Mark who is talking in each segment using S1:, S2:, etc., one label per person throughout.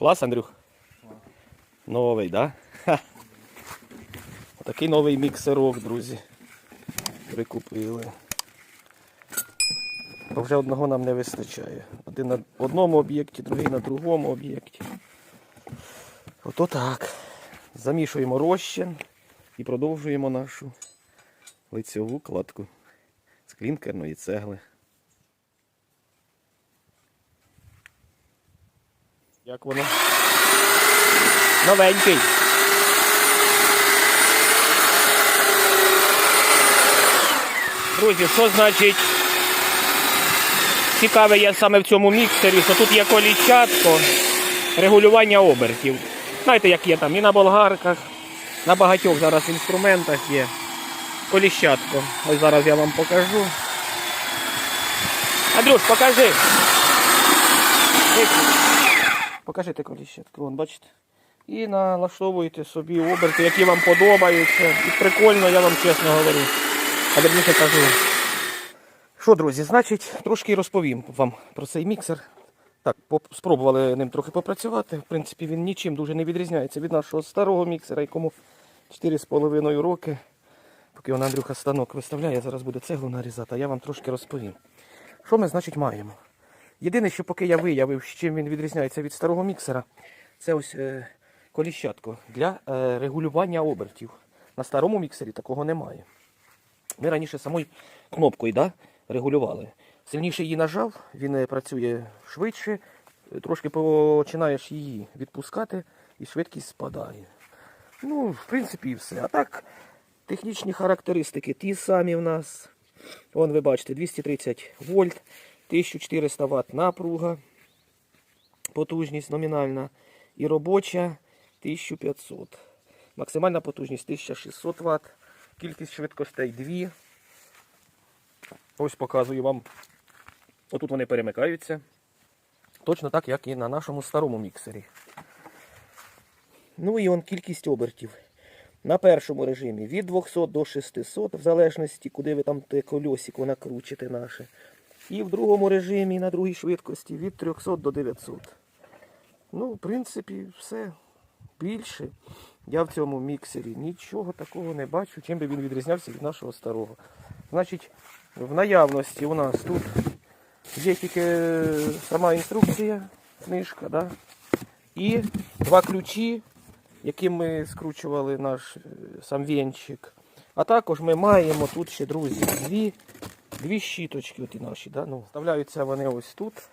S1: Клас, Андрюх? Новий, да? Ха. Отакий новий міксерок, друзі. Прикупили. Вже одного нам не вистачає. Один на одному об'єкті, другий на другому об'єкті. Ото так. Замішуємо розчин і продовжуємо нашу лицьову кладку з клінкерної цегли. Як воно? Новенький. Друзі, що значить цікаве є саме в цьому міксері, що тут є коліщатко, регулювання обертів. Знаєте, як є там і на болгарках, на багатьох зараз інструментах є коліщатко. Ось зараз я вам покажу. Андрюш, покажи. Покажи те коліщатко, вон, бачите. І налаштовуєте собі оберти, які вам подобаються. І прикольно, я вам чесно говорю. А верніше кажу. Що, друзі, значить, трошки розповім вам про цей міксер. Так, спробували ним трохи попрацювати. В принципі, він нічим дуже не відрізняється від нашого старого міксера, якому 4,5 роки. Поки вона Андрюха станок виставляє, зараз буде цеглу нарізати, а я вам трошки розповім. Що ми, значить, маємо? Єдине, що поки я виявив, чим він відрізняється від старого міксера, це ось е, коліщатко для е, регулювання обертів. На старому міксері такого немає. Ми раніше самою кнопкою да, регулювали. Сильніше її нажав, він е, працює швидше, трошки починаєш її відпускати і швидкість спадає. Ну, в принципі, і все. А так, технічні характеристики ті самі в нас. Вон ви бачите, 230 вольт, 1400 Вт напруга, потужність номінальна і робоча 1500. Максимальна потужність 1600 Вт, кількість швидкостей 2. Ось показую вам. Отут вони перемикаються. Точно так, як і на нашому старому міксері. Ну і он кількість обертів. На першому режимі від 200 до 600, в залежності, куди ви там те кольосико накручите наше. І в другому режимі на другій швидкості від 300 до 900. Ну, в принципі, все. Більше я в цьому міксері нічого такого не бачу, чим би він відрізнявся від нашого старого. Значить, в наявності у нас тут є тільки сама інструкція, книжка, да? і два ключі, яким ми скручували наш е, сам венчик. А також ми маємо тут ще, друзі, дві, дві щіточки оті наші. Да? Ну, вставляються вони ось тут.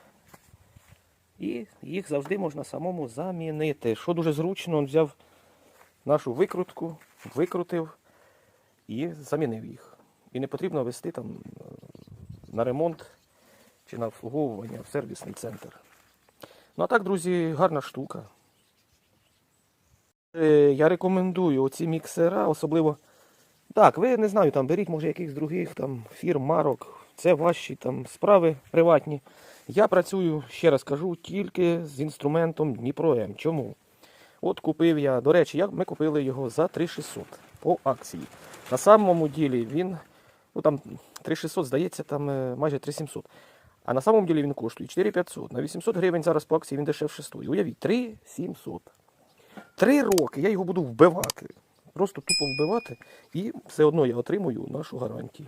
S1: І їх завжди можна самому замінити. Що дуже зручно, він взяв нашу викрутку, викрутив і замінив їх. І не потрібно вести там е, на ремонт чи на обслуговування в сервісний центр. Ну а так, друзі, гарна штука. Е, Я рекомендую оці міксера, особливо. Так, ви не знаю, там беріть, може, якихось других там фірм, марок. Це ваші там справи приватні. Я працюю, ще раз кажу, тільки з інструментом Дніпро М. Чому? От купив я, до речі, ми купили його за 3600 по акції. На самому ділі він, ну там 3600, здається, там е, майже 3700. А на самому ділі він коштує 4500. На 800 гривень зараз по акції він дешевше стоїть. Уявіть, 3700. Три роки я його буду вбивати. Просто тупо вбивати, і все одно я отримую нашу гарантію.